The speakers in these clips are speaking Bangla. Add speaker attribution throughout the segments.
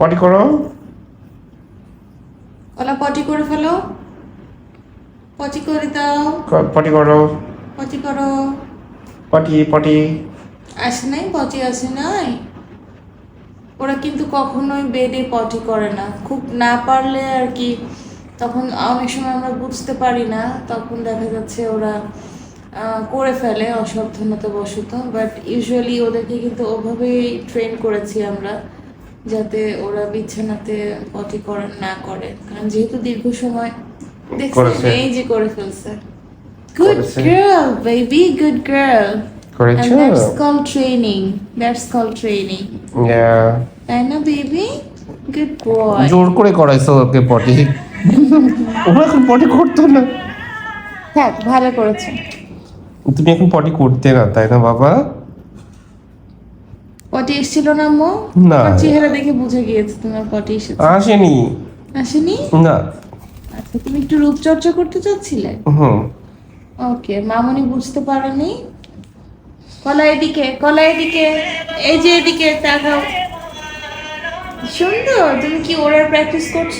Speaker 1: পটি করো।
Speaker 2: কলা পটি করে ফেলো। পটি করে দাও।
Speaker 1: পটি করো।
Speaker 2: পটি করো।
Speaker 1: Potty potty.
Speaker 2: আসে নাই পটি আসে নাই। ওরা কিন্তু কখনোই বেডে পটি করে না। খুব না পারলে আর কি তখন অনেক সময় আমরা বুঝতে পারি না তখন দেখা যাচ্ছে ওরা করে ফেলে অসাবধানতা বশত বাট ইউজুয়ালি ওদেরকে কিন্তু ওভাবেই ট্রেন করেছি আমরা। যাতে ওরা বিছানাতে পটি করে না করে কারণ যেহেতু দীর্ঘ সময়
Speaker 1: করেছে।
Speaker 2: এই যে করে ফেলছে good. Girl baby good girl
Speaker 1: করেছ
Speaker 2: that's called training. That's called training.
Speaker 1: Yeah.
Speaker 2: তাই না বেবি গুড বয়
Speaker 1: জোর করে করাইছো ওকে পটি ও এখন পটি করতো না
Speaker 2: থাক ভালো করেছ
Speaker 1: তুমি এখন পটি করতে না তাই না বাবা
Speaker 2: পটি এসেছিল না আম্মু
Speaker 1: না।
Speaker 2: চেহারা দেখে বুঝে গিয়েছে তোমার পটি এসেছে।
Speaker 1: আসেনি।
Speaker 2: আসেনি?
Speaker 1: না।
Speaker 2: আচ্ছা তুমি একটু রূপচর্চা করতে চাচ্ছিলে?
Speaker 1: হুম।
Speaker 2: ওকে মামনি বুঝতে পারেনি। কলা এদিকে কলা এদিকে। এই যে এদিকে তাকাও। সুন্দর তুমি কি ওরার প্র্যাকটিস করছ?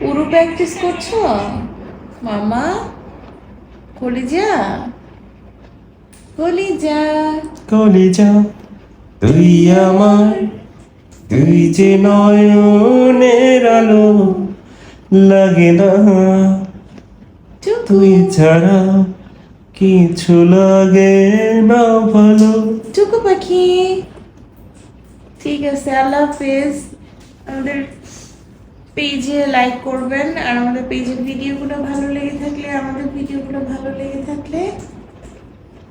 Speaker 2: উড়ু প্র্যাকটিস করছ? মামা কলিজা? কলিজা।
Speaker 1: কলিজা। তুই আমার, তুই যে নয়নের আলো লাগে না, তুই ছাড়া কিছু লাগে না ভালো।
Speaker 2: টুকু পাখি। ঠিক আছে, আল্লাহ হাফেজ। আমাদের পেজে লাইক করবেন আর আমাদের পেজের ভিডিওগুলো ভালো লেগে থাকলে, আমাদের ভিডিওগুলো ভালো লেগে থাকলে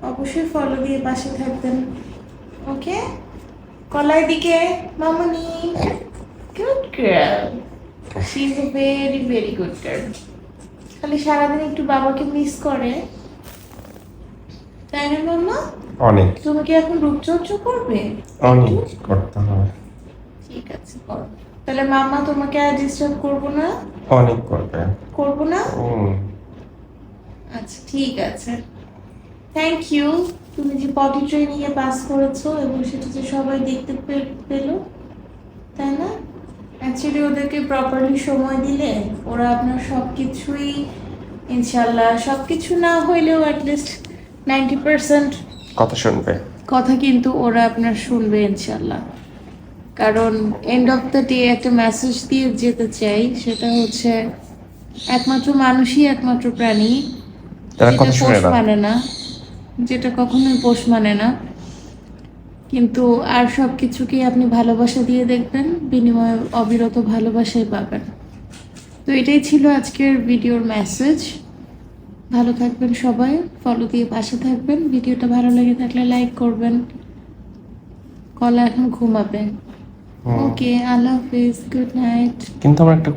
Speaker 2: অবশ্যই ফলো দিয়ে পাশে থাকবেন। ওকে? কলাই দিকে মামনি। Good girl she is a very very good girl খালি সারাদিন একটু বাবাকে মিস করে। তাই না মাম্মা?
Speaker 1: অনেক।
Speaker 2: তুমি কি এখন রূপচর্চা করবে?
Speaker 1: অনেক করতে হবে।
Speaker 2: ঠিক আছে করো। তাহলে মাম্মা তোমাকে আর ডিস্টার্ব করব না?
Speaker 1: অনেক করবে।
Speaker 2: করব না। আচ্ছা ঠিক আছে। থ্যাংক ইউ তুমি যে পটি ট্রেনিং এ পাস করেছ এবং সেটা যে সবাই দেখতে পেল তাই না? অ্যাকচুয়ালি ওদেরকে প্রপারলি সময় দিলে ওরা আপনার সব কিছুই ইনশাল্লাহ সব কিছু না হইলেও অ্যাটলিস্ট নাইনটি পার্সেন্ট
Speaker 1: কথা শুনবে।
Speaker 2: কথা কিন্তু ওরা আপনার শুনবে ইনশাল্লাহ। কারণ এন্ড অফ দ্য ডে একটা মেসেজ দিয়ে যেতে চাই সেটা হচ্ছে একমাত্র মানুষই একমাত্র প্রাণী।
Speaker 1: তারা
Speaker 2: যেটা পোষ মানে না। যেটা কখনোই পোষ মানে না। কিন্তু আর সব কিছুকে আপনি ভালোবাসা দিয়ে দেখবেন বিনিময়ে অবিরত ভালোবাসাই পাবেন। তো এটাই ছিল আজকের ভিডিওর মেসেজ ভালো থাকবেন সবাই ফলো দিয়ে পাশে থাকবেন। ভিডিওটা ভালো লেগে থাকলে লাইক করবেন। কলা এখন ঘুমাবে। ওকে আল্লাহ হাফিজ গুড নাইট
Speaker 1: কিন্তু আমার একটা